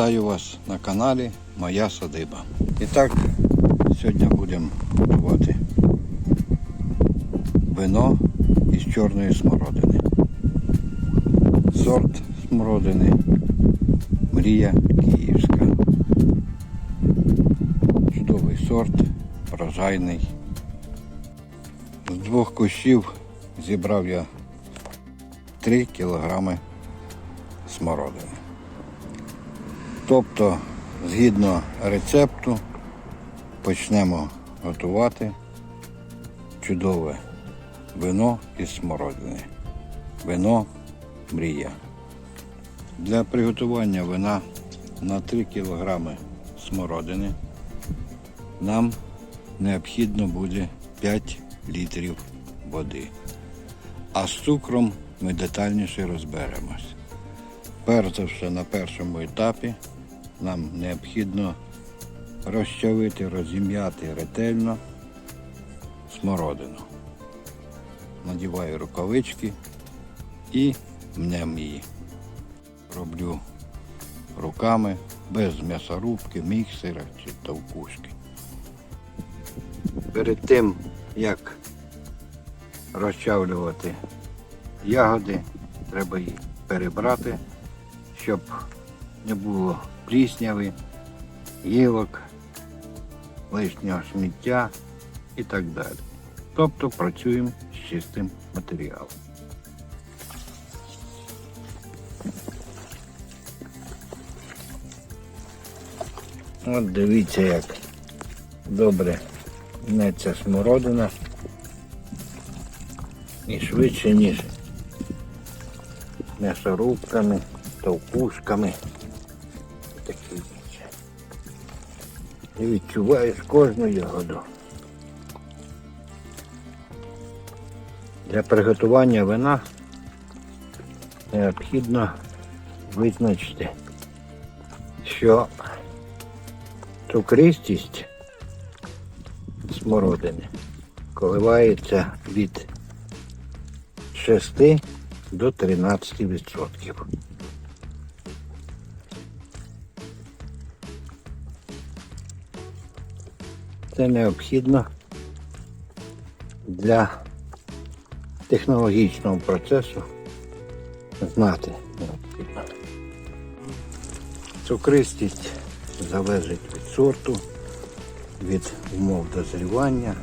Вітаю вас на каналі Моя Садиба. І так, сьогодні будемо готувати вино із чорної смородини. Сорт смородини Мрія Київська. Чудовий сорт, врожайний. З двох кущів зібрав я 3 кілограми смородини. Тобто, згідно рецепту, почнемо готувати чудове вино із смородини. Вино мрія. Для приготування вина на 3 кг смородини нам необхідно буде 5 літрів води. А з цукром ми детальніше розберемось. Перш за все, на першому етапі нам необхідно розчавити, розім'яти ретельно смородину. Надіваю рукавички і мнем її. Роблю руками без м'ясорубки, міксера чи товкушки. Перед тим, як розчавлювати ягоди, треба їх перебрати, щоб не було плісняви, гілок, лишнього сміття і так далі. Тобто працюємо з чистим матеріалом. От дивіться, як добре гнеться смородина і швидше, ніж м'ясорубками, товкушками. Речі. І відчуваєш кожну ягоду. Для приготування вина необхідно визначити, що цукристість смородини коливається від 6 до 13 відсотків. Це необхідно для технологічного процесу знати необхідно. Цукристість залежить від сорту, від умов дозрівання,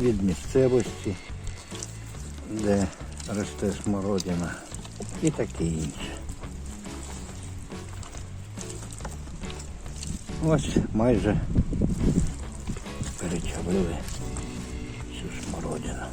від місцевості, де росте смородина і таке інше. Ось майже перечавили всю смородину.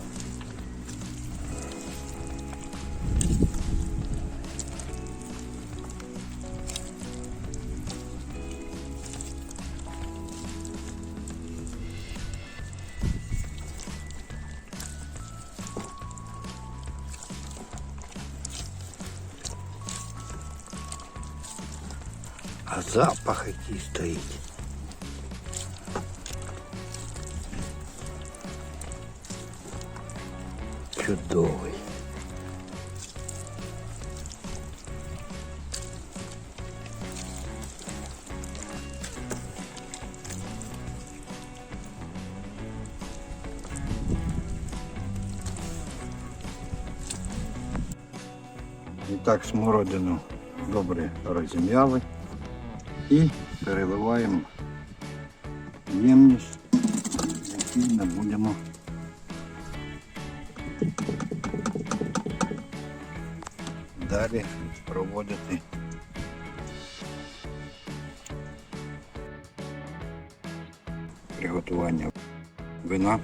А запах який стоїть. Чудовий. І так смородину добре розім'яли І переливаємо ємність, якій ми будемо далі проводити приготування вина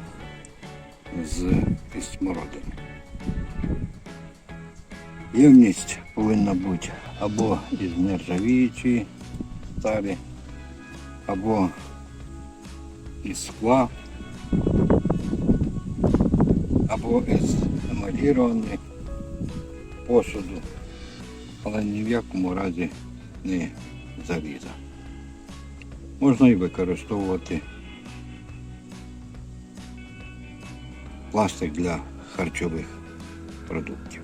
з смородини. Ємність повинна бути або із нержавіючої сталі, або із скла, або із емалірованої посуду, але ні в якому разі не заліза. Можна і використовувати пластик для харчових продуктів.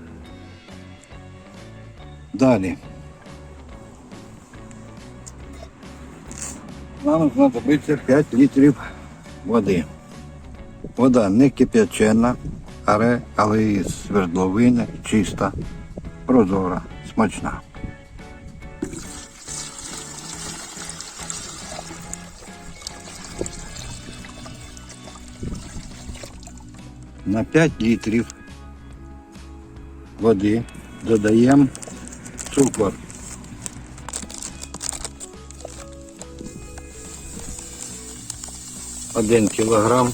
Далі нам знадобиться 5 літрів води. Вода не кип'ячена, але, і з свердловини, чиста, прозора, смачна. На 5 літрів води додаємо цукор. Один кілограм.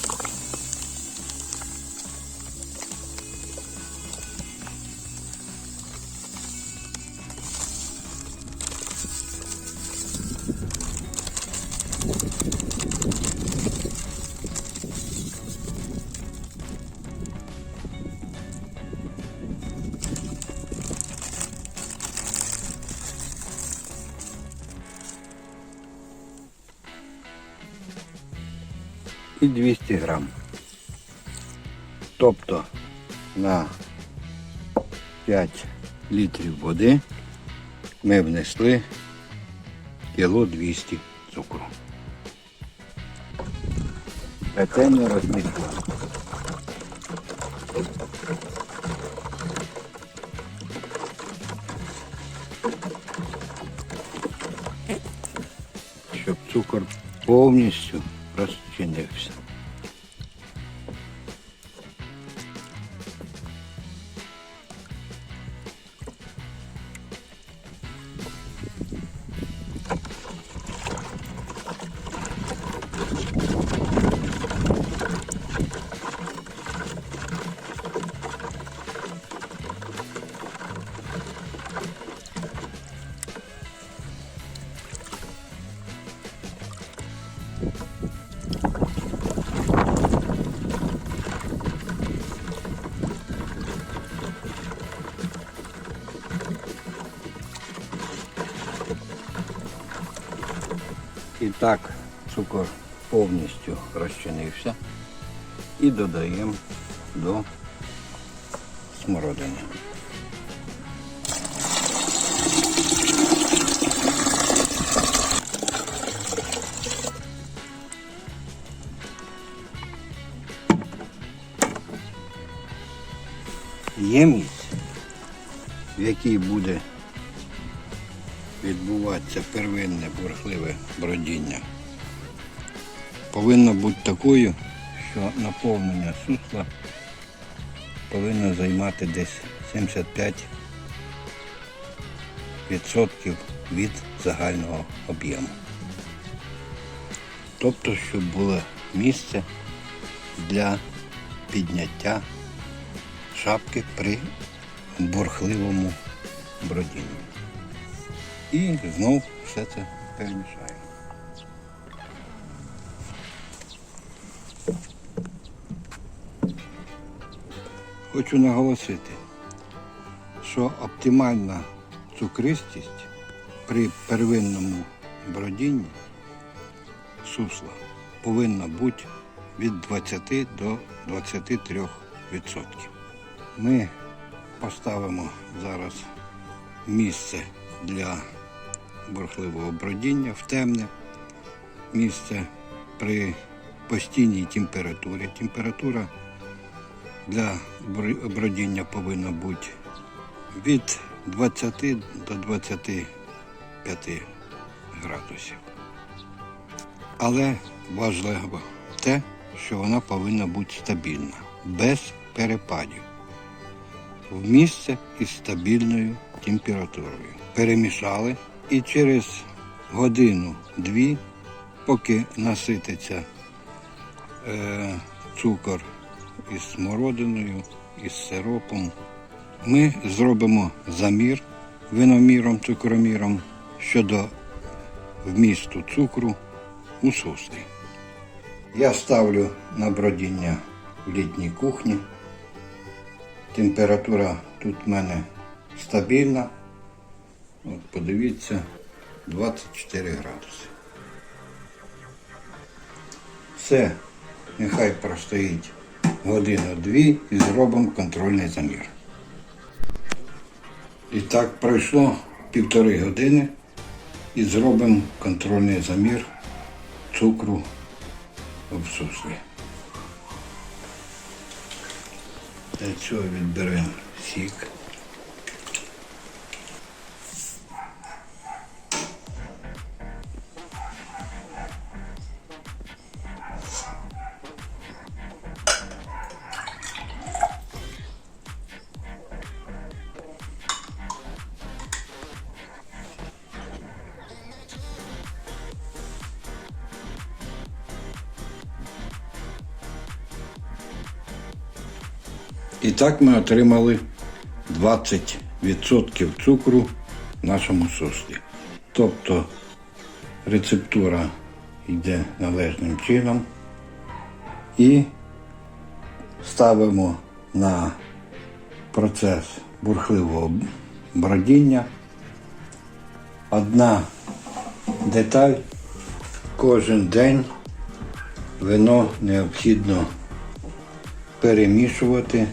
І 200 грам. Тобто на 5 літрів води ми внесли кіло 200 цукру. Ретельно розмістили. Щоб цукор повністю розчинився. І так цукор повністю розчинився і додаємо до смородини. Ємність, в якій буде відбуватися первинне бурхливе бродіння, повинна бути такою, що наповнення сусла повинно займати десь 75% від загального об'єму. Тобто, щоб було місце для підняття шапки при бурхливому бродінні. І знов все це перемішаємо. Хочу наголосити, що оптимальна цукристість при первинному бродінні сусла повинна бути від 20 до 23%. Ми поставимо зараз місце для бурхливого бродіння в темне місце при постійній температурі. Температура для бродіння повинна бути від 20 до 25 градусів. Але важливо те, що вона повинна бути стабільна, без перепадів в місце із стабільною температурою. Перемішали і через годину-дві, поки насититься е, цукор із смородиною, із сиропом, ми зробимо замір виноміром, цукроміром щодо вмісту цукру у суслі. Я ставлю на бродіння в літній кухні. Температура тут в мене стабільна. От подивіться, 24 градуси. Все, нехай простоїть годину-дві і зробимо контрольний замір. І так пройшло півтори години і зробимо контрольний замір цукру в суслі. Для цього відберемо сік. Так ми отримали 20% цукру в нашому суслі. Тобто рецептура йде належним чином і ставимо на процес бурхливого бродіння. Одна деталь кожен день вино необхідно перемішувати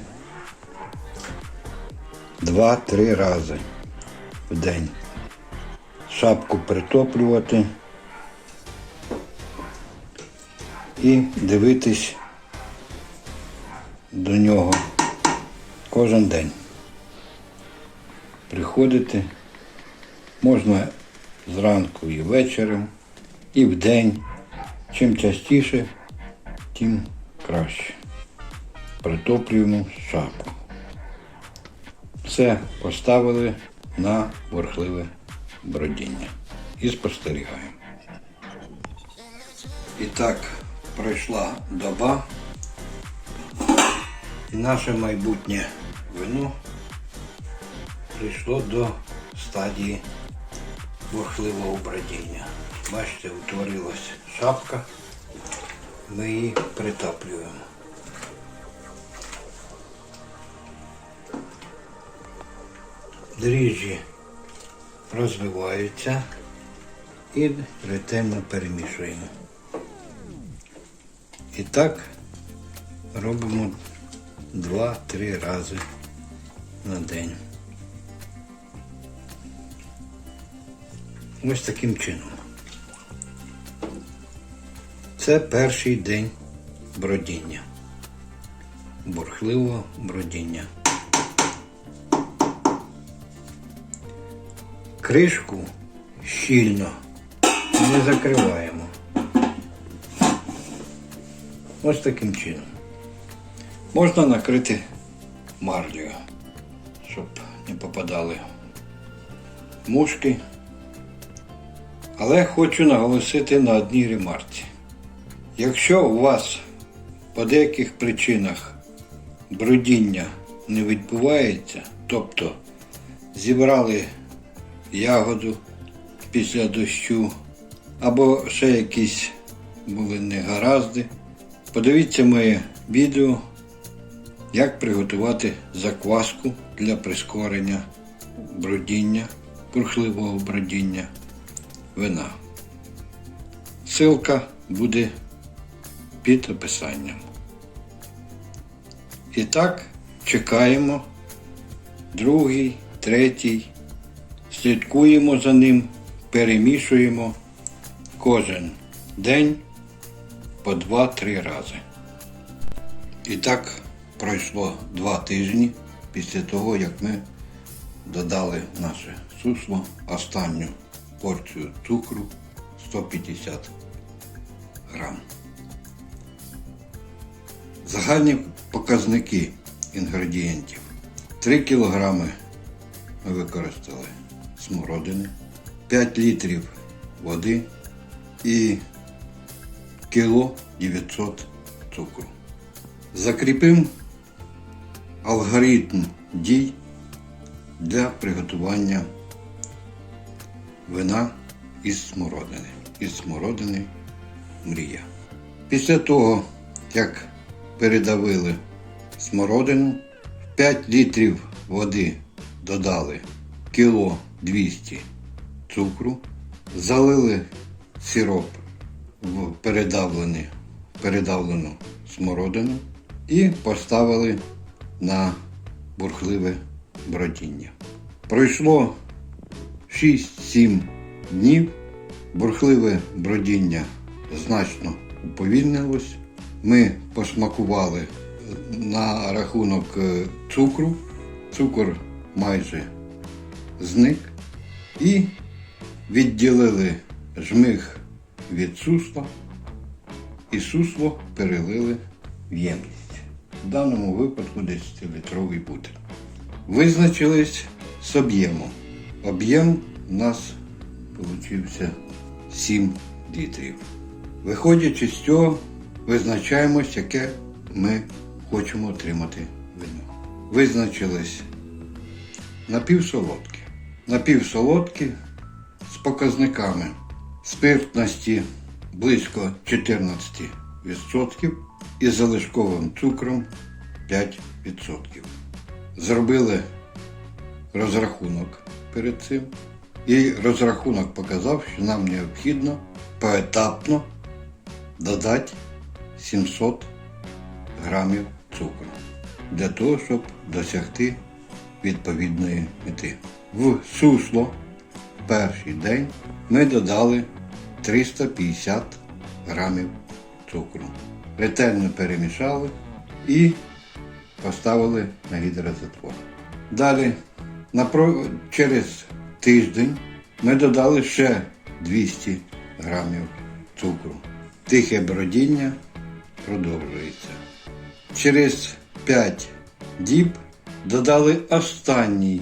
два-три рази в день. Шапку притоплювати і дивитись до нього кожен день. Приходити можна зранку і вечором, і в день. Чим частіше, тим краще. Притоплюємо шапку. Все поставили на бурхливе бродіння і спостерігаємо. І так пройшла доба, і наше майбутнє вино прийшло до стадії бурхливого бродіння. Бачите, утворилась шапка, ми її притоплюємо. Дріжджі розвиваються і ретельно перемішуємо. І так робимо 2-3 рази на день. Ось таким чином. Це перший день бродіння. Бурхливого бродіння. Кришку щільно не закриваємо. Ось таким чином. Можна накрити марлею, щоб не попадали мушки. Але хочу наголосити на одній ремарці. Якщо у вас по деяких причинах брудіння не відбувається, тобто зібрали ягоду після дощу, або ще якісь були негаразди. Подивіться моє відео, як приготувати закваску для прискорення бродіння, бурхливого бродіння вина. Ссылка буде під описанням. І так, чекаємо другий, третій. Слідкуємо за ним, перемішуємо кожен день по 2-3 рази. І так пройшло два тижні після того, як ми додали наше сусло останню порцію цукру 150 грам. Загальні показники інгредієнтів. 3 кілограми ми використали смородини, 5 літрів води і кіло 900 цукру. Закріпимо алгоритм дій для приготування вина із смородини. Із смородини мрія. Після того, як передавили смородину, 5 літрів води додали кіло 200 цукру, залили сироп в передавлену смородину і поставили на бурхливе бродіння. Пройшло 6-7 днів, бурхливе бродіння значно уповільнилось. Ми посмакували на рахунок е, цукру. Цукор майже зник. І відділили жмих від сусла і сусло перелили в ємність. В даному випадку 10-літровий бутиль. Визначились з об'ємом. Об'єм у нас получився 7 літрів. Виходячи з цього, визначаємось, яке ми хочемо отримати вино. Визначились напівсолодкі. Напівсолодкі з показниками спиртності близько 14% і залишковим цукром 5%. Зробили розрахунок перед цим. І розрахунок показав, що нам необхідно поетапно додати 700 грамів цукру для того, щоб досягти відповідної мети. В сусло в перший день ми додали 350 грамів цукру. Ретельно перемішали і поставили на гідрозатвор. Далі через тиждень ми додали ще 200 грамів цукру. Тихе бродіння продовжується. Через 5 діб додали останній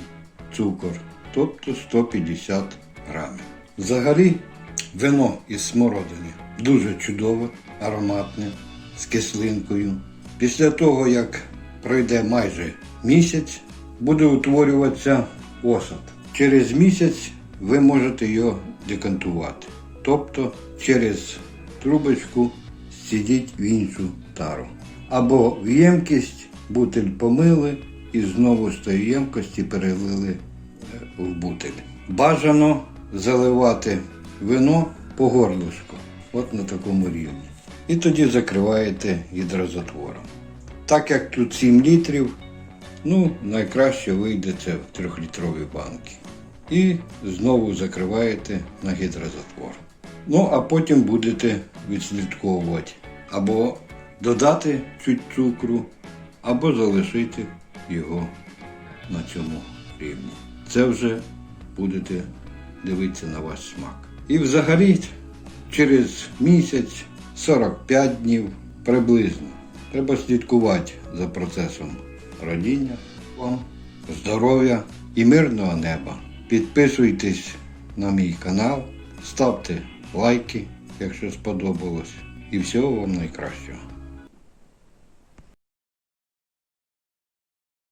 цукор, тобто 150 грамів. Взагалі вино із смородини дуже чудове, ароматне, з кислинкою. Після того, як пройде майже місяць, буде утворюватися осад. Через місяць ви можете його декантувати. Тобто через трубочку сидіть в іншу тару. Або в ємкість бутиль помили і знову з тої ємкості перелили е, в бутиль. Бажано заливати вино по горлышку, от на такому рівні. І тоді закриваєте гідрозатвором. Так як тут 7 літрів, ну, найкраще вийде це в трьохлітрові банки. І знову закриваєте на гідрозатвор. Ну, а потім будете відслідковувати або додати чуть цукру, або залишити його на цьому рівні. Це вже будете дивитися на ваш смак. І взагалі через місяць, 45 днів приблизно. Треба слідкувати за процесом родіння, вам здоров'я і мирного неба. Підписуйтесь на мій канал, ставте лайки, якщо сподобалось. І всього вам найкращого.